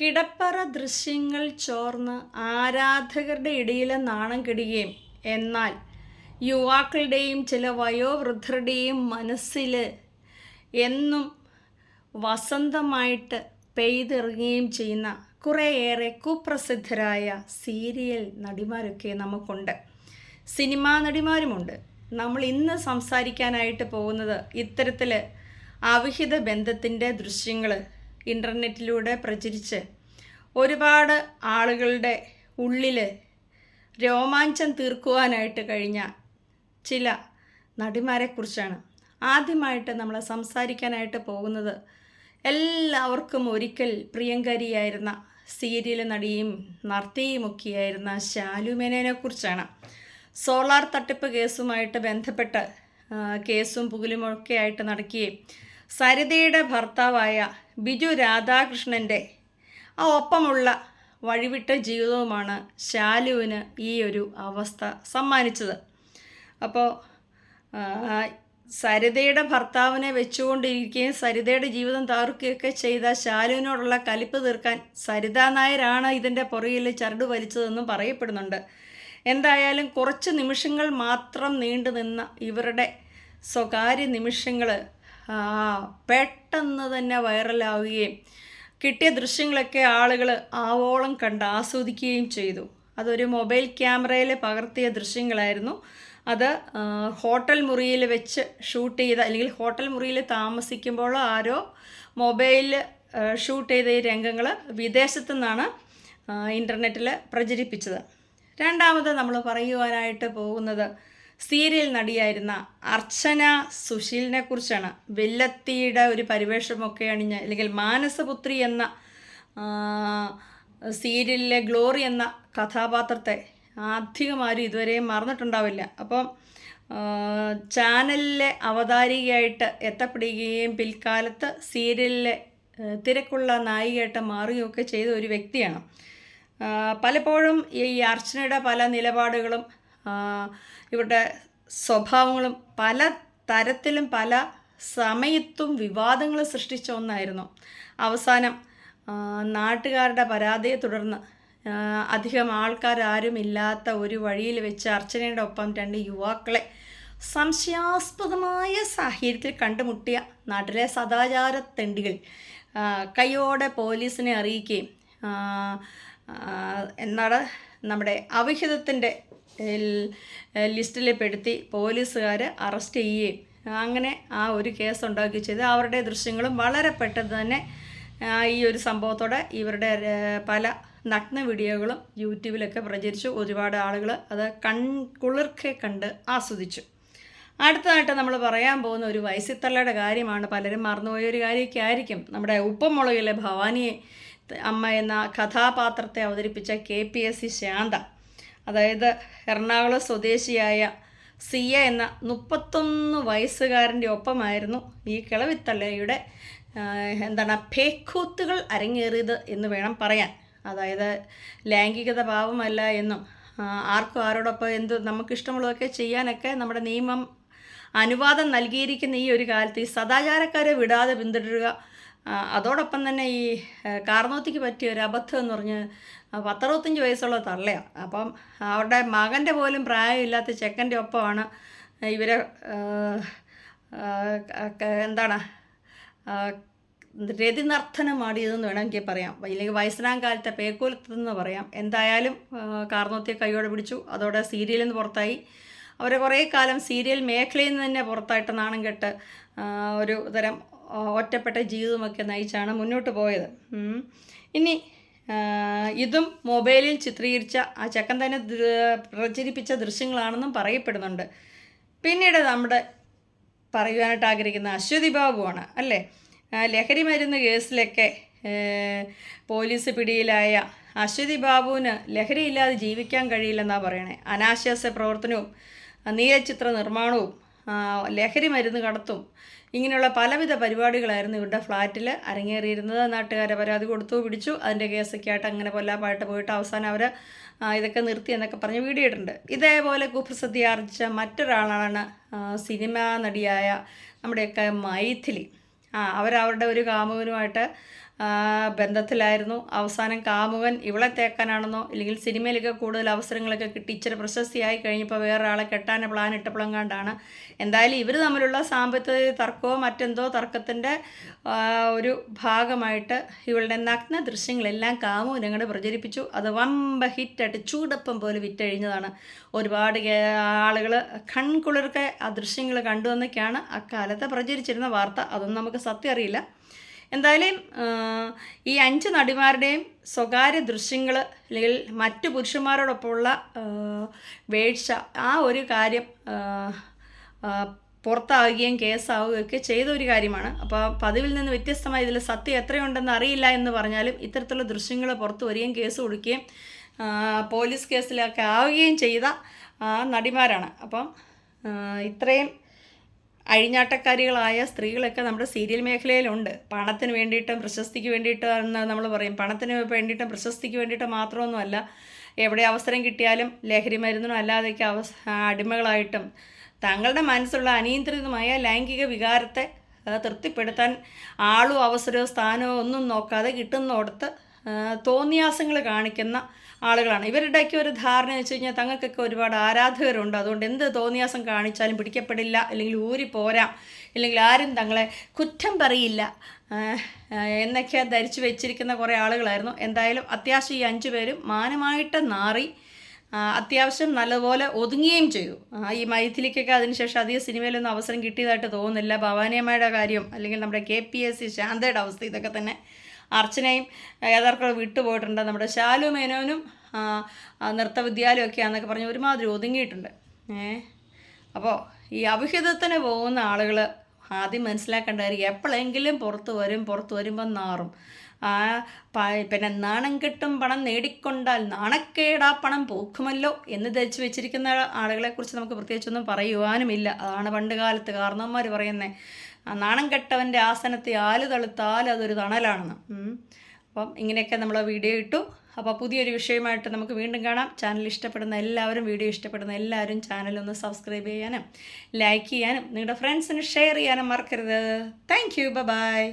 കിടപ്പറ ദൃശ്യങ്ങൾ ചോർന്ന് ആരാധകരുടെ ഇടയിലെ നാണം കെടുകയും എന്നാൽ യുവാക്കളുടെയും ചില വയോവൃദ്ധരുടെയും മനസ്സിൽ എന്നും വസന്തമായിട്ട് പെയ്തിറങ്ങുകയും ചെയ്യുന്ന കുറേയേറെ കുപ്രസിദ്ധരായ സീരിയൽ നടിമാരൊക്കെ നമുക്കുണ്ട്. സിനിമാ നടിമാരുമുണ്ട്. നമ്മൾ ഇന്ന് സംസാരിക്കാനായിട്ട് പോകുന്നത് ഇത്തരത്തിൽ അവിഹിത ബന്ധത്തിന്റെ ദൃശ്യങ്ങൾ ഇന്റർനെറ്റിലൂടെ പ്രചരിച്ച്. ഒരുപാട് ആളുകളുടെ ഉള്ളിൽ രോമാഞ്ചം തീർക്കുവാനായിട്ട് കഴിഞ്ഞ ചില നടിമാരെക്കുറിച്ചാണ്. ആദ്യമായിട്ട് നമ്മൾ സംസാരിക്കാനായിട്ട് പോകുന്നത് എല്ലാവർക്കും ഒരിക്കൽ പ്രിയങ്കരിയായിരുന്ന സീരിയൽ നടിയും നർത്തിയുമൊക്കെയായിരുന്ന ശാലു മേനോനെ കുറിച്ചാണ് സോളാർ തട്ടിപ്പ് കേസുമായിട്ട് ബന്ധപ്പെട്ട് കേസും പുകലുമൊക്കെ ആയിട്ട് നടക്കുകയും സരിതയുടെ ഭർത്താവായ ബിജു രാധാകൃഷ്ണന്റെ ആ ഒപ്പമുള്ള വഴിവിട്ട ജീവിതവുമാണ് ശാലുവിന് ഈ ഒരു അവസ്ഥ സമ്മാനിച്ചത്. അപ്പോൾ സരിതയുടെ ഭർത്താവിനെ വെച്ചുകൊണ്ടിരിക്കുകയും സരിതയുടെ ജീവിതം തകർക്കുകയൊക്കെ ചെയ്ത ശാലുവിനോടുള്ള കലിപ്പ് തീർക്കാൻ സരിതാ നായരാണ് ഇതിന്റെ പുറകിൽ ചരട് വലിച്ചതെന്നും പറയപ്പെടുന്നുണ്ട്. എന്തായാലും കുറച്ച് നിമിഷങ്ങൾ മാത്രം നീണ്ടു നിന്ന ഇവരുടെ സ്വകാര്യ നിമിഷങ്ങൾ പെട്ടെന്ന് തന്നെ വൈറലാവുകയും കിട്ടിയ ദൃശ്യങ്ങളൊക്കെ ആളുകൾ ആവോളം കണ്ട് ആസ്വദിക്കുകയും ചെയ്തു. അതൊരു മൊബൈൽ ക്യാമറയിൽ പകർത്തിയ ദൃശ്യങ്ങളായിരുന്നു. അത് ഹോട്ടൽ മുറിയിൽ വെച്ച് ഷൂട്ട് ചെയ്ത അല്ലെങ്കിൽ ഹോട്ടൽ മുറിയിൽ താമസിക്കുമ്പോൾ ആരോ മൊബൈലിൽ ഷൂട്ട് ചെയ്ത ഈ രംഗങ്ങൾ വിദേശത്തു നിന്നാണ് ഇന്റർനെറ്റിൽ പ്രചരിപ്പിച്ചത്. രണ്ടാമത് നമ്മൾ പറയുവാനായിട്ട് പോകുന്നത് സീരിയൽ നടിയായിരുന്ന അർച്ചന സുശീലിനെ കുറിച്ചാണ്. വെല്ലത്തിയുടെ ഒരു പരിവേഷമൊക്കെയാണ് അണിഞ്ഞ് അല്ലെങ്കിൽ മാനസപുത്രി എന്ന സീരിയലിലെ ഗ്ലോറി എന്ന കഥാപാത്രത്തെ അധികം ആരും ഇതുവരെയും മറന്നിട്ടുണ്ടാവില്ല. അപ്പം ചാനലിലെ അവതാരികയായിട്ട് എത്തപ്പെടുകയും പിൽക്കാലത്ത് സീരിയലിലെ തിരക്കുള്ള നായികയായിട്ട് മാറുകയൊക്കെ ചെയ്ത ഒരു വ്യക്തിയാണ്. പലപ്പോഴും ഈ അർച്ചനയുടെ പല നിലപാടുകളും ഇവരുടെ സ്വഭാവങ്ങളും പല തരത്തിലും പല സമയത്തും വിവാദങ്ങൾ സൃഷ്ടിച്ച ഒന്നായിരുന്നു. അവസാനം നാട്ടുകാരുടെ പരാതിയെ തുടർന്ന് അധികം ആൾക്കാരാരുമില്ലാത്ത ഒരു വഴിയിൽ വെച്ച് അർച്ചനയുടെ ഒപ്പം രണ്ട് യുവാക്കളെ സംശയാസ്പദമായ സാഹചര്യത്തിൽ കണ്ടുമുട്ടിയ നാട്ടിലെ സദാചാര തെണ്ടികൾ കൈയോടെ പോലീസിനെ അറിയിക്കുകയും ആ, നമ്മുടെ അവിഹിതത്തിന്റെ ലിസ്റ്റിൽ പെടുത്തി പോലീസുകാർ അറസ്റ്റ് ചെയ്യുകയും അങ്ങനെ ആ ഒരു കേസ് ഉണ്ടാക്കി ചെയ്ത്. അവരുടെ ദൃശ്യങ്ങളും വളരെ പെട്ടെന്ന് തന്നെ ഈ ഒരു സംഭവത്തോടെ ഇവരുടെ പല നഗ്ന വീഡിയോകളും യൂട്യൂബിലൊക്കെ പ്രചരിച്ചു. ഒരുപാട് ആളുകൾ അത് കൺ കുളിർക്കെ കണ്ട് ആസ്വദിച്ചു. അടുത്തതായിട്ട് നമ്മൾ പറയാൻ പോകുന്ന ഒരു വയസ്സിത്തള്ളയുടെ കാര്യമാണ്. പലരും മറന്നുപോയ ഒരു കാര്യമൊക്കെ ആയിരിക്കും. നമ്മുടെ ഉപ്പമുളകിലെ ഭവാനിയെ അമ്മ എന്ന കഥാപാത്രത്തെ അവതരിപ്പിച്ച K P S C Shantha. അതായത് എറണാകുളം സ്വദേശിയായ സിയ എന്ന മുപ്പത്തൊന്ന് വയസ്സുകാരന്റെ ഒപ്പമായിരുന്നു ഈ കിളവിത്തള്ളയുടെ എന്താണ് പേക്കൂത്തുകൾ അരങ്ങേറിയത് എന്ന് വേണം പറയാൻ. അതായത് ലൈംഗികത പാവമല്ല എന്നും ആർക്കും ആരോടൊപ്പം എന്ത് നമുക്കിഷ്ടമുള്ളതൊക്കെ ചെയ്യാനൊക്കെ നമ്മുടെ നിയമം അനുവാദം നൽകിയിരിക്കുന്ന ഈ ഒരു കാലത്ത് ഈ സദാചാരക്കാരെ വിടാതെ പിന്തുടരുക അതോടൊപ്പം തന്നെ ഈ കാർന്നോത്തിക്ക് പറ്റിയ ഒരു അബദ്ധം എന്ന് പറഞ്ഞ് പത്തറുപത്തഞ്ച് വയസ്സുള്ള തള്ളയാണ് അപ്പം അവരുടെ മകന്റെ പോലും പ്രായമില്ലാത്ത ചെക്കന്റെ ഒപ്പമാണ് ഇവരെ എന്താണ് രതി രതിനർത്തനം ആടിയതെന്ന് വേണമെങ്കിൽ പറയാം. ഇല്ലെങ്കിൽ വയസ്സനാം കാലത്തെ പേക്കൂലത്തെന്ന് പറയാം. എന്തായാലും കാർന്നോത്തിയെ കൈയോടെ പിടിച്ചു. അതോടെ സീരിയലിൽ നിന്ന് പുറത്തായി. അവരെ കുറേ കാലം സീരിയൽ മേഖലയിൽ നിന്ന് തന്നെ പുറത്തായിട്ട് നാണം കെട്ട് ഒരു തരം ഒറ്റപ്പെട്ട ജീവിതമൊക്കെ നയിച്ചാണ് മുന്നോട്ട് പോയത്. ഇനി ഇതും മൊബൈലിൽ ചിത്രീകരിച്ച ആ ചക്കൻ തന്നെ പ്രചരിപ്പിച്ച ദൃശ്യങ്ങളാണെന്നും പറയപ്പെടുന്നുണ്ട്. പിന്നീട് നമ്മുടെ പറയുവാനായിട്ട് ആഗ്രഹിക്കുന്ന അശ്വതി ബാബുവാണ് അല്ലേ? ലഹരി മരുന്ന് കേസിലൊക്കെ പോലീസ് പിടിയിലായ അശ്വതി ബാബുവിന് ലഹരിയില്ലാതെ ജീവിക്കാൻ കഴിയില്ലെന്നാണ് പറയണേ. അനാശാസ്യ പ്രവർത്തനവും നീലചിത്ര നിർമ്മാണവും ലഹരി മരുന്ന് കടത്തും ഇങ്ങനെയുള്ള പലവിധ പരിപാടികളായിരുന്നു ഇവരുടെ ഫ്ലാറ്റിൽ അരങ്ങേറിയിരുന്നത്. നാട്ടുകാരെ പരാതി കൊടുത്തു പിടിച്ചു. അതിന്റെ കേസൊക്കെ ആയിട്ട് അങ്ങനെ കൊല്ലാപ്പായിട്ട് പോയിട്ട് അവസാനം അവർ ഇതൊക്കെ നിർത്തി എന്നൊക്കെ പറഞ്ഞ് വീഡിയോ ഇതേപോലെ കുപ്രസിദ്ധി ആർജിച്ച മറ്റൊരാളാണ് സിനിമാ നടിയായ നമ്മുടെയൊക്കെ മൈഥിലി. ആ അവരവരുടെ ഒരു കാമുകനുമായിട്ട് ബന്ധത്തിലായിരുന്നു. അവസാനം കാമുകൻ ഇവളെ തേക്കാനാണെന്നോ ഇല്ലെങ്കിൽ സിനിമയിലൊക്കെ കൂടുതൽ അവസരങ്ങളൊക്കെ കിട്ടി ഇച്ചിരി പ്രശസ്തിയായി കഴിഞ്ഞപ്പോൾ വേറൊരാളെ കെട്ടാൻ പ്ലാൻ ഇട്ടപ്പോഴെങ്ങാണ്ടാണ്. എന്തായാലും ഇവർ തമ്മിലുള്ള സാമ്പത്തിക തർക്കമോ മറ്റെന്തോ തർക്കത്തിന്റെ ഒരു ഭാഗമായിട്ട് ഇവളുടെ നഗ്ന ദൃശ്യങ്ങളെല്ലാം കാമുകൻ അങ്ങോട്ട് പ്രചരിപ്പിച്ചു. അത് വമ്പ ഹിറ്റായിട്ട് ചൂടപ്പം പോലെ വിറ്റഴിഞ്ഞതാണ് ഒരുപാട് ആളുകൾ കൺകുളിർക്കെ ആ ദൃശ്യങ്ങൾ കണ്ടു എന്നൊക്കെയാണ് അക്കാലത്ത് പ്രചരിച്ചിരുന്ന വാർത്ത. അതൊന്നും നമുക്ക് സത്യം അറിയില്ല. എന്തായാലും ഈ അഞ്ച് നടിമാരുടെയും സ്വകാര്യ ദൃശ്യങ്ങൾ അല്ലെങ്കിൽ മറ്റു പുരുഷന്മാരോടൊപ്പമുള്ള വേഴ്ച ആ ഒരു കാര്യം പുറത്താവുകയും കേസാവുകയും ഒക്കെ ചെയ്ത ഒരു കാര്യമാണ്. അപ്പോൾ പതിവിൽ നിന്ന് വ്യത്യസ്തമായി ഇതിൽ സത്യം എത്രയുണ്ടെന്ന് അറിയില്ല എന്ന് പറഞ്ഞാലും ഇത്തരത്തിലുള്ള ദൃശ്യങ്ങൾ പുറത്തു വരികയും കേസ് കൊടുക്കുകയും പോലീസ് കേസിലൊക്കെ ആവുകയും ചെയ്ത നടിമാരാണ്. അപ്പം ഇത്രയും അഴിഞ്ഞാട്ടക്കാരികളായ സ്ത്രീകളൊക്കെ നമ്മുടെ സീരിയൽ മേഖലയിലുണ്ട്. പണത്തിന് വേണ്ടിയിട്ടും പ്രശസ്തിക്ക് വേണ്ടിയിട്ടും എന്ന് നമ്മൾ പറയും. പണത്തിന് വേണ്ടിയിട്ടും പ്രശസ്തിക്ക് വേണ്ടിയിട്ട് മാത്രമൊന്നുമല്ല. എവിടെ അവസരം കിട്ടിയാലും ലഹരി മരുന്നിനും അല്ലാതെയൊക്കെ അവസ അടിമകളായിട്ടും തങ്ങളുടെ മനസ്സുള്ള അനിയന്ത്രിതമായ ലൈംഗിക വികാരത്തെ തൃപ്തിപ്പെടുത്താൻ ആളും അവസരവും സ്ഥാനവും ഒന്നും നോക്കാതെ കിട്ടുന്നിടത്ത് തോന്നിയാസങ്ങൾ കാണിക്കുന്ന ആളുകളാണ്. ഇവരുടെയൊക്കെ ഒരു ധാരണ വെച്ച് കഴിഞ്ഞാൽ തങ്ങൾക്കൊക്കെ ഒരുപാട് ആരാധകരുണ്ട്. അതുകൊണ്ട് എന്ത് തോന്നിയാസം കാണിച്ചാലും പിടിക്കപ്പെടില്ല അല്ലെങ്കിൽ ഊരി പോരാം അല്ലെങ്കിൽ ആരും തങ്ങളെ കുറ്റം പറയില്ല എന്നൊക്കെ ധരിച്ചു വെച്ചിരിക്കുന്ന കുറേ ആളുകളായിരുന്നു. എന്തായാലും അത്യാവശ്യം ഈ അഞ്ചു പേരും മാനമായിട്ട് നാറി അത്യാവശ്യം നല്ലപോലെ ഒതുങ്ങുകയും ചെയ്തു. ഈ മൈഥിലിക്കൊക്കെ അതിനുശേഷം അധികം സിനിമയിലൊന്നും അവസരം കിട്ടിയതായിട്ട് തോന്നുന്നില്ല. ഭവാനിയമ്മയുടെ കാര്യം അല്ലെങ്കിൽ നമ്മുടെ കെ പി എസ് സി ശാന്തയുടെ അവസ്ഥ ഇതൊക്കെ തന്നെ അർച്ചനയും ഏതാർക്കും വിട്ടുപോയിട്ടുണ്ട്. നമ്മുടെ ശാലു മേനോനും ആ, ആ, നൃത്ത വിദ്യാലയമൊക്കെയാണെന്നൊക്കെ പറഞ്ഞ് ഒരുമാതിരി ഒതുങ്ങിയിട്ടുണ്ട്. ഏ? അപ്പോൾ ഈ അവിഹിതത്തിന് പോകുന്ന ആളുകൾ ആദ്യം മനസ്സിലാക്കേണ്ടതായിരിക്കും എപ്പോഴെങ്കിലും പുറത്ത് വരും പുറത്ത് വരുമ്പം നാറും. ആ പിന്നെ നാണം കിട്ടും പണം നേടിക്കൊണ്ടാൽ നാണക്കേടാ പണം പോക്കുമല്ലോ എന്ന് ധരിച്ചു വെച്ചിരിക്കുന്ന ആളുകളെക്കുറിച്ച് നമുക്ക് പ്രത്യേകിച്ചൊന്നും പറയുവാനുമില്ല. അതാണ് പണ്ട് കാലത്ത് കാരണവന്മാർ പറയുന്നത് നാണം കെട്ടവന്റെ ആസനത്തെ ആൽ തളുത്താൽ അതൊരു തണലാണെന്ന്. അപ്പം ഇങ്ങനെയൊക്കെ നമ്മൾ വീഡിയോ ഇട്ടു. അപ്പോൾ പുതിയൊരു വിഷയമായിട്ട് നമുക്ക് വീണ്ടും കാണാം. ചാനൽ ഇഷ്ടപ്പെടുന്ന എല്ലാവരും വീഡിയോ ഇഷ്ടപ്പെടുന്ന എല്ലാവരും ചാനലൊന്ന് സബ്സ്ക്രൈബ് ചെയ്യാനും ലൈക്ക് ചെയ്യാനും നിങ്ങളുടെ ഫ്രണ്ട്സിന് ഷെയർ ചെയ്യാനും മറക്കരുത്. Thank you by